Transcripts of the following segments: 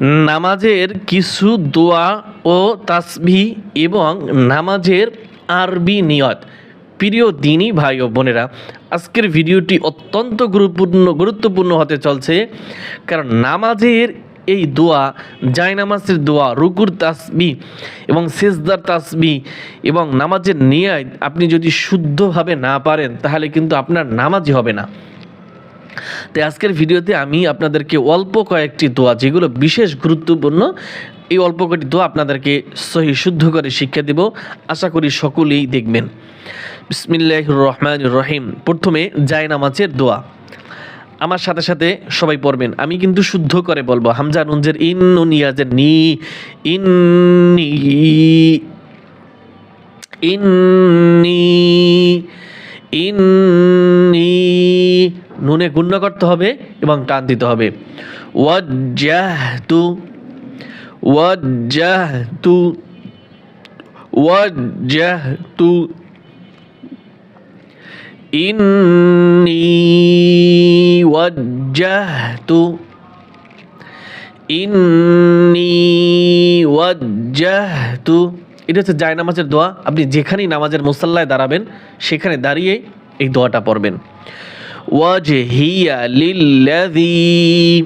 নামাজের কিছু দোয়া ও তাসবি এবং নামাজের আরবি নিয়ত। প্রিয় দিনই ভাই ও বোনেরা, আজকের ভিডিওটি অত্যন্ত গুরুত্বপূর্ণ গুরুত্বপূর্ণ হতে চলছে। কারণ নামাজের এই দোয়া, জায়নামাজের দোয়া, রুকুর তাসবি এবং সেজদার তাসবি এবং নামাজের নিয়ায় আপনি যদি শুদ্ধভাবে না পারেন, তাহলে কিন্তু আপনার নামাজই হবে না। তাই আজকের ভিডিওতে আমি আপনাদেরকে অল্প কয়েকটি দোয়া, যেগুলো বিশেষ গুরুত্বপূর্ণ, এই অল্প কয়েকটি দোয়া আপনাদেরকে সহি, শুদ্ধ করে শিক্ষা দেব। আশা করি সকলেই দেখবেন। বিসমিল্লাহ রহমান রহিম। প্রথমে জায় নামাজের দোয়া। আমার সাথে সাথে সবাই পড়বেন। আমি কিন্তু শুদ্ধ করে বলব। হামজা নুনজের ইন নুনিয়াজের নি, ইন্নি ইন্নি ইন্নি নুনে গুণ্য করতে হবে এবং টান দিতে হবে। ইন্নি ওয়াজ্জাহতু ইন্নি ওয়াজ্জাহতু। এটা হচ্ছে জায় নামাজের দোয়া। আপনি যেখানেই নামাজের মুসাল্লায় দাঁড়াবেন, সেখানে দাঁড়িয়ে এই দোয়াটা পড়বেন। ওয়াজহিয়া লিল্লাযী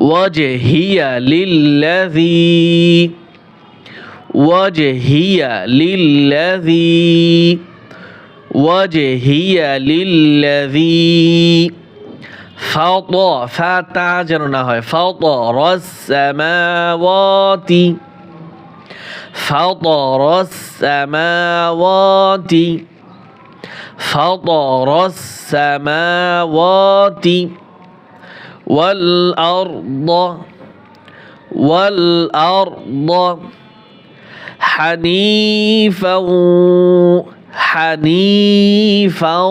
ওয়াজহিয়া লিল্লাযী ওয়াজহিয়া লিল্লাযী ওয়াজহিয়া লিল্লাযী ফাত ফাতা যেন না হয় ফাত রসামাওয়াতি فطر السماوات فطر السماوات والأرض والأرض حنيفا حنيفا.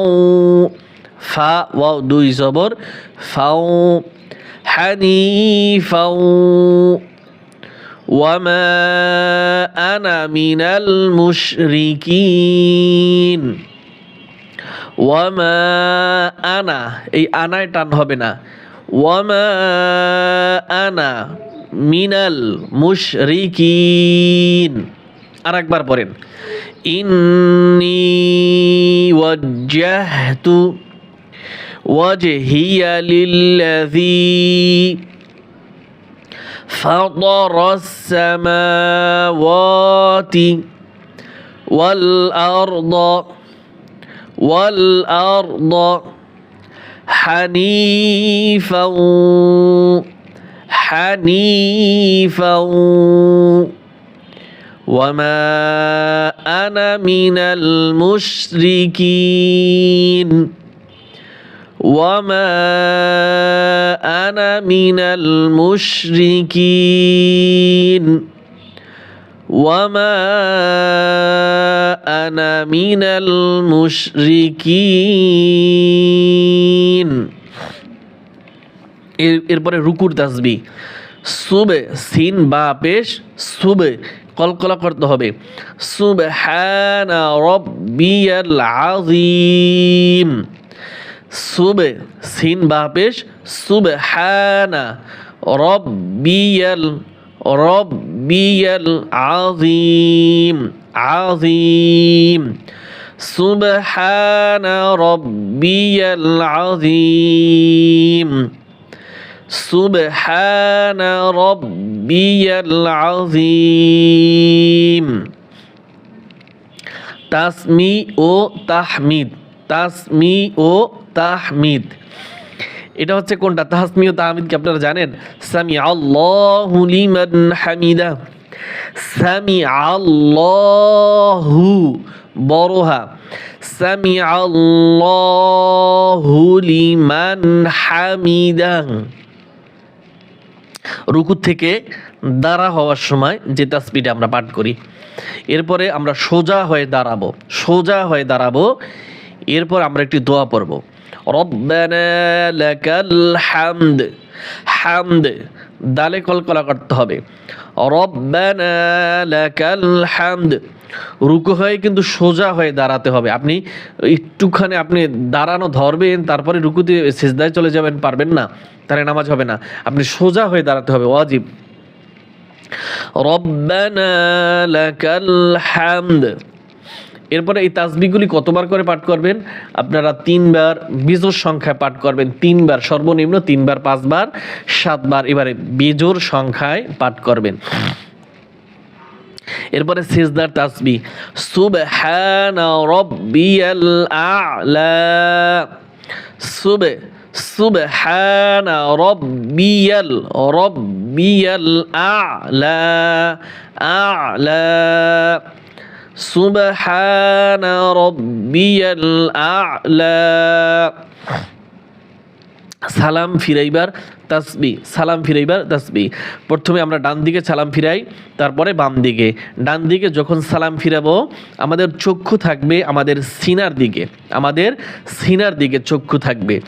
فا واو دوي زبر. فا حنيفا. وما أنا من المشركين. ওয়ামা আনা এই আনায় টান হবে না ওয়ামা আনা মিনাল মুশরিকিন আর একবার পড়েন ইন্নি ওয়াজ্জাহতু ওয়াজহিয়া লিল্লাযী فطر السماوات والأرض والأرض حنيفا حنيفا. وما أنا من المشركين. وما أنا من المشركين. وما أنا من المشركين এর এরপরে রুকুর তাসবি সুবে সিন বা পেশ সুবে কলকলা করতে হবে সুবহানা রব্বিয়াল আযীম সুবে সিন বা পেশ সুবহানা রব্বিয়াল রব্বিয়াল আযীম আযীম সুবহানা রব্বিয়াল আযীম সুবহানা রব্বিয়াল আযীম তাসমি ও তাহমিদ তাসমি ও তাহমিদ এটা হচ্ছে কোনটা? তাহসমি ও তাহমিদ কি আপনারা জানেন? সামি আল্লাহু হামিদা। সামি আল্লাহু বড়হা সামি আল্লাহু লিমান হামিদা। রুকু থেকে দাঁড়া হওয়ার সময় যে তাসবিটা আমরা পাঠ করি, এরপরে আমরা সোজা হয়ে দাঁড়াবো, সোজা হয়ে দাঁড়াবো, এরপর আমরা একটি দোয়া পড়ব। রব্বানা লাকাল হামদ। হামদ, দালে কলকলা করতে হবে। রব্বানা লাকাল হামদ। রুকু হয়ে কিন্তু সোজা হয়ে দাঁড়াতে হবে। আপনি একটুখানি আপনি দাঁড়ানো ধরবেন, তারপরে রুকুতে সেজদায় চলে যাবেন, পারবেন না, তাহলে নামাজ হবে না। আপনি সোজা হয়ে দাঁড়াতে হবে, ওয়াজিব। রব্বানা হামদ। এরপরে এই তাসবিগুলি কতবার করে পাঠ করবেন? আপনারা তিনবার বিজোর সংখ্যায় পাঠ করবেন তিনবার, সর্বনিম্ন তিনবার, পাঁচবার, সাতবার, এবারে বিজোর সংখ্যায় পাঠ করবেন। এরপরে সিজদার তাসবি সুবহানা রাব্বিয়াল আ'লা সুবে সুবহানা রাব্বিয়াল রাব্বিয়াল আ'লা আ'লা। সুবহানা রাব্বিয়াল আ'লা। সালাম ফিরাইবার তাসবি, সালাম ফিরাইবার তাসবি। প্রথমে আমরা ডান দিকে সালাম ফিরাই, তারপরে বাম দিকে। ডান দিকে যখন সালাম ফিরাবো, আমাদের চক্ষু থাকবে আমাদের সিনার দিকে। আমাদের সিনার দিকে চক্ষু থাকবে।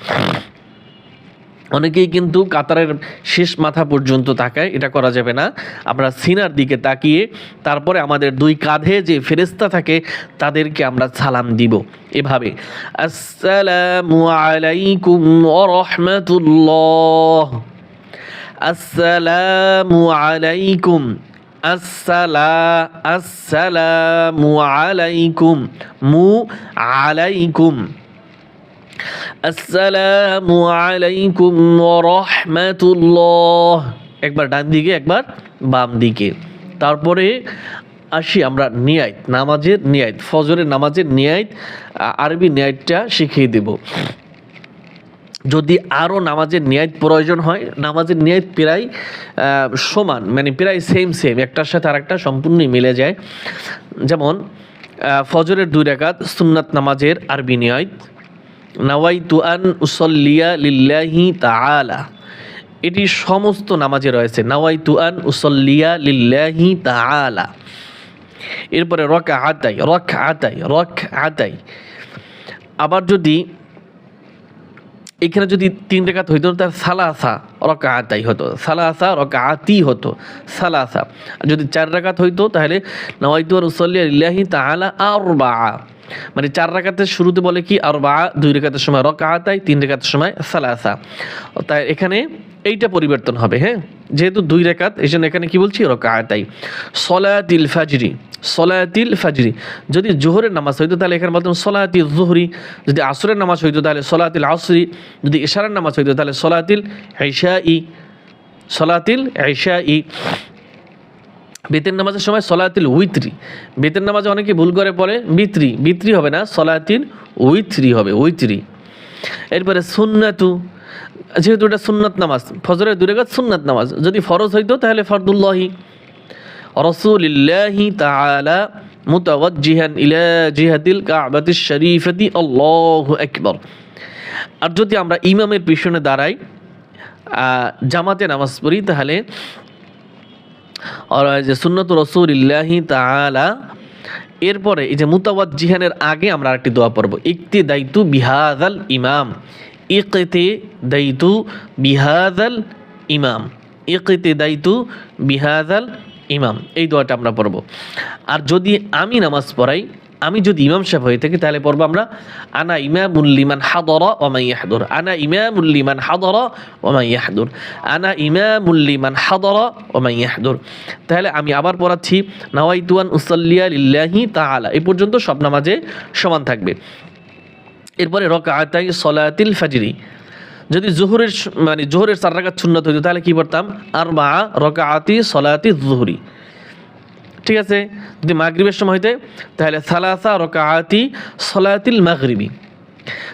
অনেকেই কিন্তু কাতারের শেষ মাথা পর্যন্ত তাকায়, এটা করা যাবে না। আমরা সিনার দিকে তাকিয়ে, তারপরে আমাদের দুই কাঁধে যে ফেরেস্তা থাকে, তাদেরকে আমরা সালাম দিব এভাবে। আসসালামু আলাইকুম রাহমাতুল্লাহ। আসসালামু আলাইকুম। আসসালা, আসসালামু আলাইকুম। মু আলাইকুম। আসসালামু আলাইকুম রহমাতুল্লাহ একবার ডান দিকে, একবার বাম দিকে। তারপরে আসি আমরা নিয়াত নামাজের নিয়াত ফজরের নামাজের নিয়াত আরবি নিয়াতটা শিখিয়ে দেব। যদি আরও নামাজের নিয়াত প্রয়োজন হয়, নামাজের নিয়াত প্রায় সমান মানে প্রায় সেম সেম একটার সাথে আরেকটা সম্পূর্ণই মিলে যায়। যেমন ফজরের দুই রাকাত সুন্নাত নামাজের আরবি নিয়াত নাওয়াইতু আন উসল্লিয়া লিল্লাহি তাআলা। এটি সমস্ত নামাজে রয়েছে। নাওয়াইতু আন উসল্লিয়া লিল্লাহি তাআলা। এরপরে রক আতাই রক আতাই রক আতাই আবার যদি এখানে যদি তিন রেখাত হইতো তার সালাসা রকা আতাই হতো। সালাসা রকা আতি হতো। সালাসা। যদি চার রাকাত হইতো, তাহলে নওয়াইতু আর উসল্লি আল্লাহি তাআলা আরবা মানে চার রাকাতের শুরুতে বলে কি আরবা দুই রেখাতের সময় রকা আতাই তিন রেখাতের সময় সালাসা। তাই এখানে এইটা পরিবর্তন হবে হ্যাঁ? যেহেতু দুই রেখাত এই জন্য এখানে কি বলছি? রকা আতাই সলাতিল ফাজরি সলায়াতিল ফাজরি। যদি জোহরের নামাজ হইতো তাহলে এখানে বলতাম সলাতিল জোহরি। যদি আসরের নামাজ হইতো তাহলে সলাতিল আসরি। যদি ইশারের নামাজ হইতো তাহলে সলাতিল ঈশা ই সলাতিল ঈশা ই বেতের নামাজের সময় সলাতিল উইত্রি। বেতের নামাজে অনেকে ভুল করে পড়ে, বিত্রি। বিত্রি হবে না সলাতিল উইত্রি হবে, উইত্রি। এরপরে সুন্নাতু, যেহেতু এটা সুন্নাত নামাজ, ফজরের দূরে গাছ সুন্নাত নামাজ, যদি ফরজ হইতো তাহলে ফরদুল্লাহি। রসুলিল্লাহি তাআলা মুতাওয়াজ্জিহান ইলা জিহাতিল কাবাতিশ শরীফাতি, আল্লাহু আকবার। আর যদি আমরা ইমামের পিছনে দাঁড়াই জামাতে নামাজ পড়ি, তাহলে আর যে সুন্নত রসুলিল্লাহি তালা এরপরে এই যে মুতাবাদ জিহানের আগে আমরা আরেকটি দোয়া পড়ব। ইকতি দায়িতু বিহাদাল ইমাম। ইকতে দায়িতু বিহাদাল ইমাম। ইকতে দায়িতু বিহাদাল ইমাম। এই দোয়াটা আমরা পড়ব। আর যদি আমি নামাজ পড়াই আমি যদি ইমাম সাহেব হয়ে থাকি, তাহলে পড়ব আমরা, আনা ইমামুল্লিমান হাদর ওমাই ইয়াহদুর। আনা ইমামুল্লিমান হাদর ওমাই ইয়াহদুর। আনা ইমামুল্লিমান হাদর ওমাই ইয়াহদুর। তাহলে আমি আবার পড়াচ্ছি নাওয়াইতুয়ান উসাল্লিয়া লিল্লাহি তাআলা। এ পর্যন্ত সব নামাজে সমান থাকবে। এরপরে রকাআতাই সলাতিল ফাজরি। যদি জোহরের মানে জোহরের চার রাকাত সুন্নত হইতো, তাহলে কি পড়তাম? আর বা রকাআতি সলাতি জুহরি। ঠিক আছে? যদি মাগরিবের সময় হইতে, তাহলে সালাসা রকাআতি সলাতিল মাগরিবি।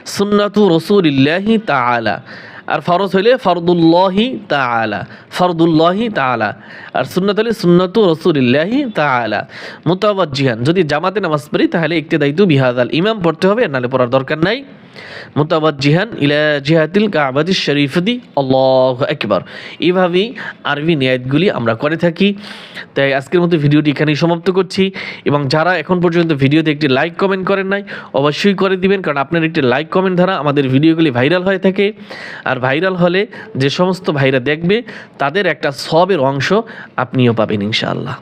সুন্নাতু রসুলিল্লাহি তাআলা। আর ফরজ হইলে ফরদুল্লাহি তাআলা। ফরদুল্লাহি তাআলা। আর সুন্নত হলে সুন্নাতু রসুলিল্লাহি তাআলা। মুতাওয়াজ্জিহান। যদি জামাতে নামাজ পড়ি, তাহলে একটি দায়িত্ব বিহাদাল ইমাম পড়তে হবে, নাহলে পড়ার দরকার নাই। মোতাবাজ্জিহান ইলা জিহাতিল কাবাদি শরীফদি, আল্লাহ একবার এইভাবেই আরবি নিয়াতগুলি আমরা করে থাকি। তাই আজকের মতো ভিডিওটি এখানেই সমাপ্ত করছি। এবং যারা এখন পর্যন্ত ভিডিওতে একটি লাইক কমেন্ট করেন নাই, অবশ্যই করে দিবেন, কারণ আপনার একটি লাইক কমেন্ট দ্বারা আমাদের ভিডিওগুলি ভাইরাল হয়ে থাকে। আর ভাইরাল হলে যে সমস্ত ভাইরা দেখবে, তাদের একটা সবের অংশ আপনিও পাবেন, ইনশাআল্লাহ।